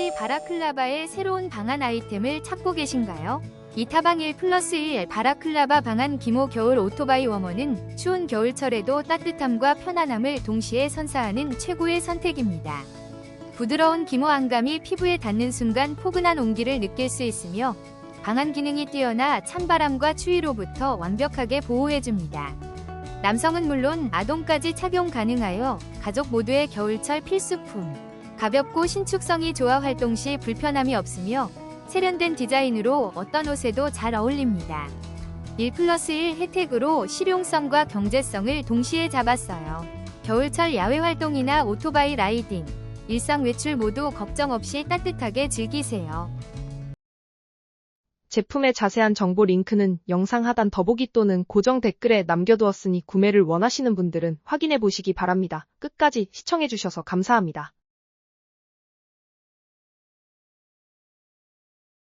혹시 바라클라바의 새로운 방한 아이템을 찾고 계신가요? 이타방 1 플러스 1 바라클라바 방한 기모 겨울 오토바이 워머는 추운 겨울철에도 따뜻함과 편안함을 동시에 선사하는 최고의 선택입니다. 부드러운 기모 안감이 피부에 닿는 순간 포근한 온기를 느낄 수 있으며 방한 기능이 뛰어나 찬바람과 추위로부터 완벽하게 보호해줍니다. 남성은 물론 아동까지 착용 가능하여 가족 모두의 겨울철 필수품. 가볍고 신축성이 좋아 활동 시 불편함이 없으며 세련된 디자인으로 어떤 옷에도 잘 어울립니다. 1 플러스 1 혜택으로 실용성과 경제성을 동시에 잡았어요. 겨울철 야외 활동이나 오토바이 라이딩, 일상 외출 모두 걱정 없이 따뜻하게 즐기세요. 제품의 자세한 정보 링크는 영상 하단 더보기 또는 고정 댓글에 남겨두었으니 구매를 원하시는 분들은 확인해 보시기 바랍니다. 끝까지 시청해주셔서 감사합니다.